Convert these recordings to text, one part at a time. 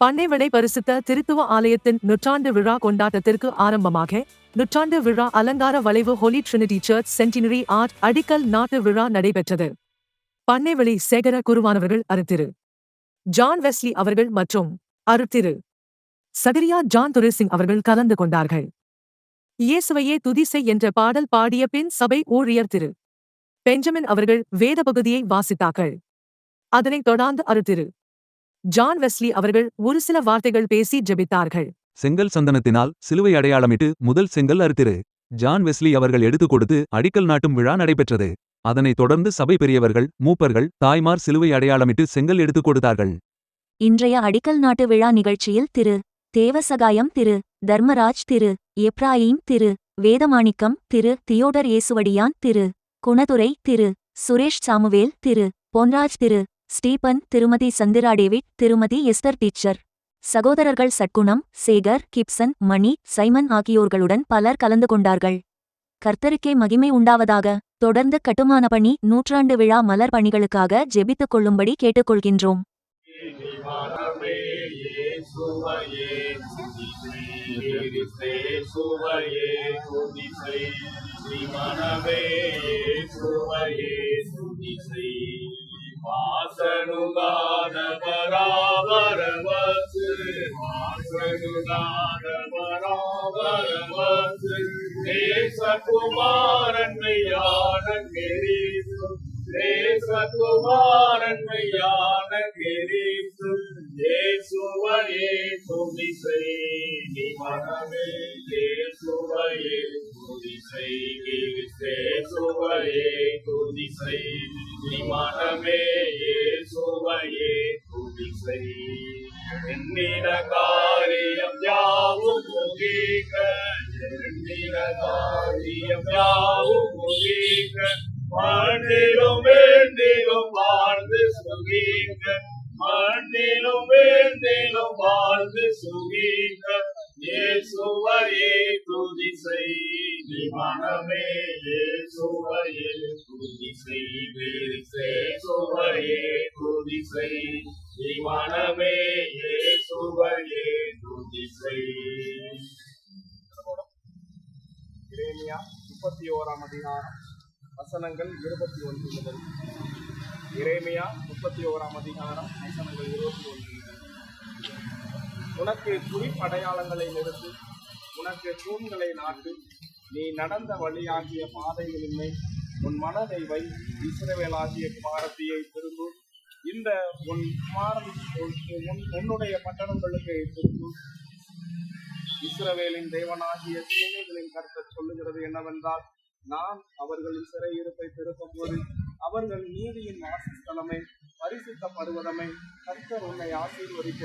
பண்ணைவிளை பரிசுத்த திருத்துவ ஆலயத்தின் நூற்றாண்டு விழா கொண்டாட்டத்திற்கு ஆரம்பமாக நூற்றாண்டு விழா அலங்கார வளைவு Holy Trinity church centenary arch அடிக்கல் நாட்டு விழா நடைபெற்றது. பண்ணைவெளி சேகர குருவானவர்கள் அருத்திரு ஜான் வெஸ்லி அவர்கள் மற்றும் அருத்திரு சகரியா ஜான் துரேசிங் அவர்கள் கலந்து கொண்டார்கள். இயேசுவையே துதிசை என்ற பாடல் பாடிய பின் சபை ஊழியர் திரு பெஞ்சமின் அவர்கள் வேத பகுதியை வாசித்தார்கள். அதனைத் தொடர்ந்து அருத்திரு ஜான் வெஸ்லி அவர்கள் ஒரு சில வார்த்தைகள் பேசி ஜெபித்தார்கள். செங்கல் சந்தனத்தினால் சிலுவை அடையாளமிட்டு முதல் செங்கல் அறுத்திரு. ஜான் வெஸ்லி அவர்கள் எடுத்துக் கொடுத்து அடிக்கல் நாட்டும் விழா நடைபெற்றது. அதனைத் தொடர்ந்து சபை பெரியவர்கள் மூப்பர்கள் தாய்மார் சிலுவை அடையாளமிட்டு செங்கல் எடுத்துக் கொடுத்தார்கள். இன்றைய அடிக்கல் நாட்டு விழா நிகழ்ச்சியில் Thiru. Devasahayam Thiru. Dharmaraj Thiru. Ephraim Thiru. Vedamanickam Thiru. Theodore Yesuvadiyan Thiru. Gunadurai Thiru. Suresh Samuel Thiru. Ponraj Thiru. Stephen Thirumathi Chandra David Thirumathi Esther teacher சகோதரர்கள் சட்குணம் சேகர் கிப்சன் மணி சைமன் ஆகியோர்களுடன் பலர் கலந்து கொண்டார்கள் கர்த்தருக்கே மகிமை உண்டாவதாக தொடர்ந்து கட்டுமான பணி நூற்றாண்டு விழா மலர் பணிகளுக்காக ஜெபித்துக் கொள்ளும்படி கேட்டுக்கொள்கின்றோம் சுவையே துதிசை ஸ்ரீ மனமே இயேசுவையே துதிசை வாசனுகான பராபரவசு வாசனுகான பராபரவசு தேசகுமாரன் மெய்யான கெரீசு தேசகுமாரன் மெய்யான கெரீசு இயேசுவையே துதிசை நீ. மனமே இயேசுவையே துதிசை இயேசுவையே துதிசை நீ மனமே இயேசுவையே துதிசை. எண்ணின காரியம் யாவும் முகீக. எண்ணின காரியம் யாவும் முகீக. மண்ணிலும் வேண்டிலும் வாழ்ந்து சுகீக. மண்ணிலும் வேண்டிலும் வாழ்ந்து சுகீக. மனமே சுவையில் இயேசுவையே துதிசை சுவையே துதி நீ மனமே சுவையே துதி இறைமையா முப்பத்தி ஓராம் அதிகாரம் வசனங்கள் இருபத்தி ஒன்று முதல். இறைமையா முப்பத்தி ஓராம் அதிகாரம் வசனங்கள் இருபத்தி ஒன்று முதல். உனக்கு குறிப்படையாளங்களை நிறுத்து உனக்கு தூண்களை நாட்டு நீ நடந்த வழியாகிய பாதைகளின்மை உன் மனதை வை. இஸ்ரவேலாகிய குமாரத்தியை திரும்பும் இந்த உன் குமாரன் உன்- உன்னுடைய பட்டணங்களுக்கு திரும்பும் இஸ்ரவேலின் தேவனாகிய சேனைகளின் கருத்தை சொல்லுகிறது என்னவென்றால் நான் அவர்களின் சிறையிருப்பை திருப்பும் போது அவர்கள் நீதியின் வாசஸ்தலமே. பரிசுத்தப்படுவதமை கர்த்தர் உன்னை ஆசீர்வதிக்க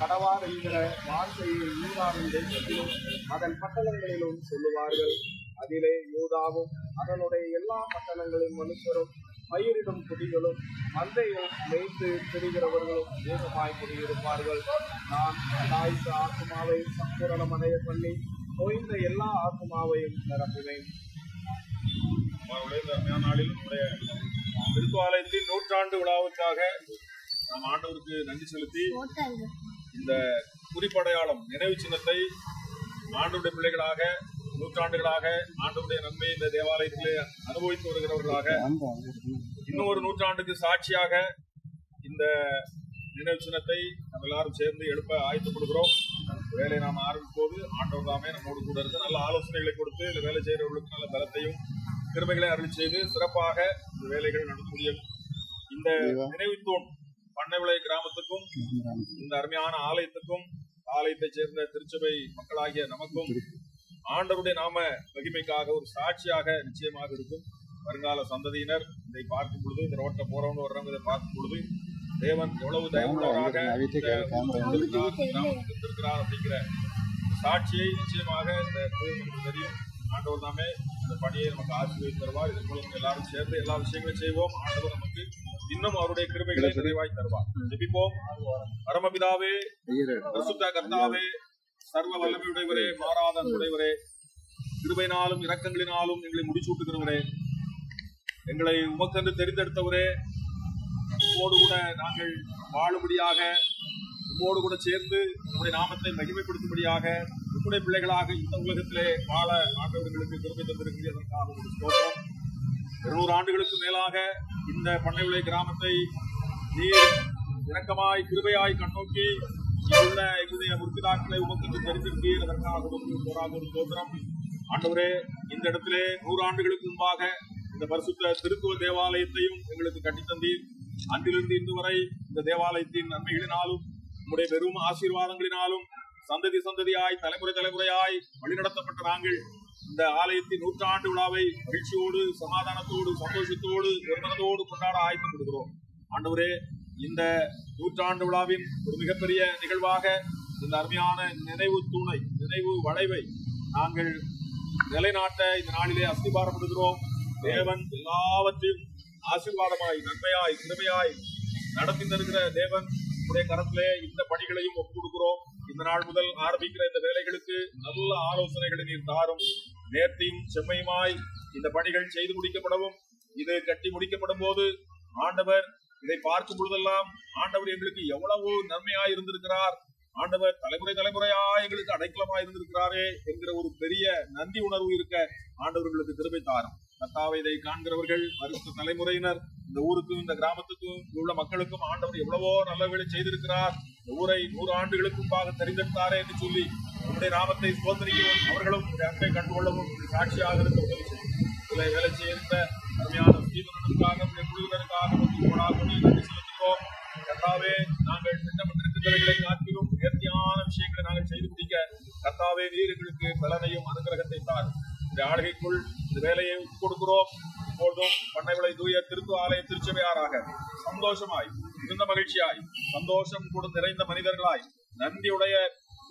கடவார் என்கிற வார்த்தையை யூதாவின் தேசத்திலும் அதன் பட்டணங்களிலும் சொல்லுவார்கள். அதிலே யூதாவும் அதனுடைய எல்லா பட்டணங்களின் மனுஷரும் பயிரிடும் குடிகளும் மந்தையும் மேய்த்து திரிகிறவர்களும் ஏகமாய் குடியிருப்பார்கள். நான் தாய்த்த ஆத்மாவை சம்பூரணமடைய பண்ணி நோய்ந்த எல்லா ஆத்மாவையும் நிரப்புவேன் நாளில் நம்முடைய திருப்பாலயத்தின் நூற்றாண்டு விழாவுக்காக நாம் ஆண்டவருக்கு நன்றி செலுத்தி இந்த குறிப்படையாளம் நினைவு சின்னத்தை ஆண்டவருடைய பிள்ளைகளாக நூற்றாண்டுகளாக ஆண்டவருடைய நன்மை இந்த தேவாலயத்திலே அனுபவித்து வருகிறவர்களாக இன்னும் ஒரு நூற்றாண்டுக்கு சாட்சியாக இந்த நினைவு சின்னத்தை நம்ம எல்லாரும் சேர்ந்து எழுப்ப ஆயத்தப்படுகிறோம் இந்த வேலையை நாம் ஆரம்பிக்கும் போது ஆண்டவர் தாமே நம்மோடு கூட இருந்து நல்ல ஆலோசனைகளை கொடுத்து இந்த வேலை செய்கிறவர்களுக்கு நல்ல பலத்தையும் கிருபைகளை அருளி செய்து சிறப்பாக இந்த வேலைகள் நடந்து முடியும் இந்த நினைவு தூண் பண்ணைவிளை கிராமத்துக்கும் இந்த அருமையான ஆலயத்துக்கும் ஆலயத்தைச் சேர்ந்த திருச்சபை மக்களாகிய நமக்கும் ஆண்டவருடைய நாம மகிமைக்காக ஒரு சாட்சியாக நிச்சயமாக இருக்கும். வருங்கால சந்ததியினர் இதை பார்க்கும் பொழுது இந்த ரோட்டை போறவங்க வர்றவங்க இதை பார்க்கும் பொழுது தேவன் எவ்வளவு தயவுள்ளவராக வந்திருக்கிறார் அப்படிங்கிற சாட்சியை நிச்சயமாக இந்த கோயில் நமக்கு தெரியும். ஆண்டவர் தாமே இந்த பணியை நமக்கு ஆசீர்வதித்து தருவார். இதன் மூலம் எல்லாரும் சேர்ந்து எல்லா விஷயங்களையும் செய்வோம். ஆண்டவர் நமக்கு இன்னும் அவருடைய கிருபைகளை நிறைவாய் தருவார். ஜெபிப்போம். பரமபிதாவே பரிசுத்த கர்த்தாவே சர்வ வல்லமையுடையவரே மாறாத உடையவரே கிருபையினாலும் இரக்கங்களினாலும் எங்களை முடிசூட்டுகிறவரே எங்களை உமக்கென்று தெரிந்தெடுத்தவரே உம்மோடு கூட நாங்கள் வாழும்படியாக உங்களோடு கூட சேர்ந்து உங்களுடைய நாமத்தை மகிமைப்படுத்தும்படியாக உங்களுடைய பிள்ளைகளாக இந்த உலகத்திலே வாழ ஆண்டவர்களுக்கு திரும்பி தந்திருக்கிறதற்காக ஒரு ஸ்தோத்திரம். இருநூறு ஆண்டுகளுக்கு மேலாக இந்த பண்ணைவிளை கிராமத்தை நீர் இறக்கமாய் கிருபையாய் கண்ணோக்கி உள்ள எங்களுடைய முற்பிதாக்களை உமக்கு தெரிந்திருக்கிறீர் அதற்காக போராக ஒரு ஸ்தோத்திரம். ஆண்டவரே இந்த இடத்திலே நூறு ஆண்டுகளுக்கு முன்பாக இந்த பரிசுத்த திருத்துவ தேவாலயத்தையும் எங்களுக்கு கட்டித்தந்தீர் அன்றிலிருந்து இன்று வரை இந்த தேவாலயத்தின் நன்மைகளினாலும் உங்களுடைய பெரும் ஆசீர்வாதங்களினாலும் சந்ததி சந்ததியாய் தலைமுறை தலைமுறையாய் வழிநடத்தப்பட்ட நாங்கள் இந்த ஆலயத்தின் நூற்றாண்டு விழாவை மகிழ்ச்சியோடு சமாதானத்தோடு சந்தோஷத்தோடு ஒருமனதோடு கொண்டாட ஆயத்தப்படுகிறோம் ஆண்டவரே இந்த நூற்றாண்டு விழாவின் ஒரு மிகப்பெரிய நிகழ்வாக இந்த அருமையான நினைவு தூணை நினைவு வளைவை நாங்கள் நிலைநாட்ட இந்த நாளிலே அஸ்திபாரப்படுகிறோம். தேவன் எல்லாவற்றையும் ஆசீர்வாதமாய் நன்மையாய் கிருமையாய் நடத்தி தருகிற தேவன் உடைய கரத்திலே இந்த பணிகளையும் ஒப்பு கொடுக்கிறோம். இந்த நாள் முதல் ஆரம்பிக்கிற இந்த வேலைகளுக்கு நல்ல ஆலோசனைகளை நீர் தாரும். நேர்த்தியும் செம்மையுமாய் இந்த பணிகள் செய்து முடிக்கப்படவும் இது கட்டி முடிக்கப்படும் போது ஆண்டவர் இதை பார்க்கும் பொழுதெல்லாம் ஆண்டவர் எங்களுக்கு எவ்வளவு நன்மையாய் இருந்திருக்கிறார். ஆண்டவர் தலைமுறை தலைமுறையா எங்களுக்கு அடைக்கலமா இருந்திருக்கிறாரே என்கிற ஒரு பெரிய நன்றி உணர்வு இருக்க ஆண்டவர்களுக்கு திருப்பி தாரும். கத்தாவை இதை காண்கிறவர்கள் அடுத்த தலைமுறையினர் இந்த ஊருக்கும் இந்த கிராமத்துக்கும் உள்ள மக்களுக்கும் ஆண்டவர் எவ்வளவோ நல்ல வேலை செய்திருக்கிறார். இந்த ஊரை நூறு ஆண்டுகளுக்கு முன்பாக தெரிந்தெடுத்தாரே என்று சொல்லி உங்களுடைய நாமத்தை சோதனையும் அவர்களும் அன்பை கண்டுகொள்ளவும் சாட்சியாக இருக்க உதவி இதில் வேலை செய்திருந்த அருமையான ஸ்ரீவனுக்காக குழுவினருக்காக நன்றி செலுத்துகிறோம். கத்தாவே நாங்கள் கட்டளைகளை காட்டிலும் நேர்த்தியான விஷயங்களை நாங்கள் செய்து முடிக்க கர்த்தாவே நீர் எங்களுக்கு பலனையும் அனுகிரகத்தை தார் இந்த ஆளுகைக்குள் இந்த வேலையை கொடுக்கிறோம். இப்பொழுதும் பண்ணைவிளை தூய திருத்து ஆலய திருச்சபையாராக சந்தோஷமாய் மிகுந்த மகிழ்ச்சியாய் சந்தோஷம் கூட நிறைந்த மனிதர்களாய் நன்றியுடைய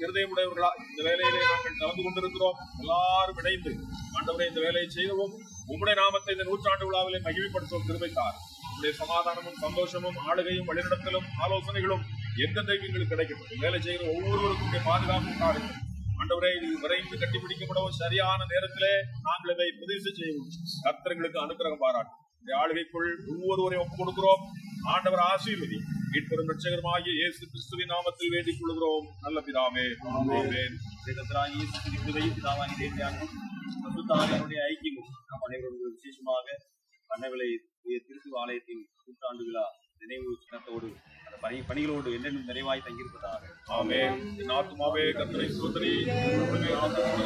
இருதயமுடையவர்களாய் இந்த வேலையிலே நாங்கள் கலந்து கொண்டிருக்கிறோம். எல்லாரும் இணைந்து ஆண்டவரை இந்த வேலையை செய்யவும் உம்முடைய நாமத்தை இந்த நூற்றாண்டு விழாவிலே மகிமைப்படுத்தும் திருமைத்தார் உடைய சமாதானமும் சந்தோஷமும் ஆளுகையும் வழிநடத்தலும் ஆலோசனைகளும் எந்த தெய்வங்களுக்கு கிடைக்கப்படும்? வேலை செய்கிற ஒவ்வொருவருக்கும் உடைய பாதுகாப்பு ஆண்டவரை விரைந்து கட்டிப்பிடிக்கப்படவும் சரியான நேரத்திலே நாங்கள் இதை பிரதிஷ்டை செய்வோம். கர்த்தர்களுக்கு அனுக்கிரகம் பாராட்டும். இந்த ஆளுகைக்குள் ஒவ்வொருவரையும் ஒப்புக் கொடுக்கிறோம். ஆண்டவர் ஆசீர்வதி. மீட்பெரும் ரட்சகருமாகிய இயேசு கிறிஸ்துவின் நாமத்தில் வேண்டிக் கொள்கிறோம். நல்ல பிதாவே ஆமென். ஐக்கியமும் நம் அனைவரும் விசேஷமாக அன்னவிலை திருத்து ஆலயத்தின் நூற்றாண்டு விழா நினைவு சின்னத்தோடு அந்த பணி பணிகளோடு என்றென்றும் நிறைவாய் தங்கியிருப்பதாக. ஆமென். என் ஆத்துமாவே கர்த்தரை ஸ்தோத்திரி. உடனே ஆத்துமாவே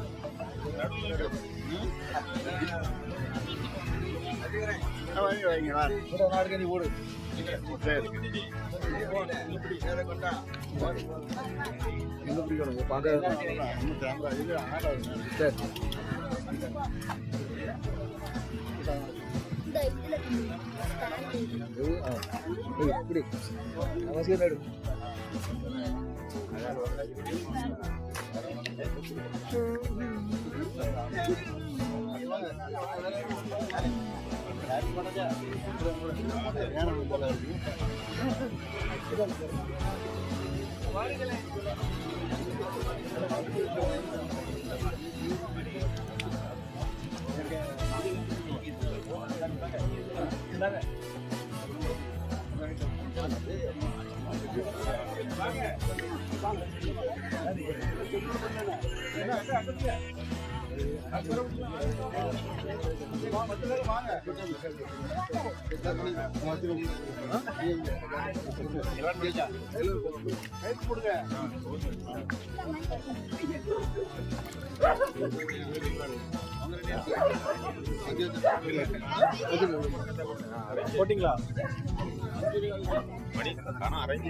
கர்த்தரை ஸ்தோத்திரி கர்த்தர் செய்த வாங்க. வாங்க போட்டிங்களா? மணி அரேஞ்ச்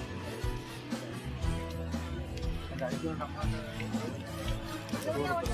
咱就是他妈的，昨天我这。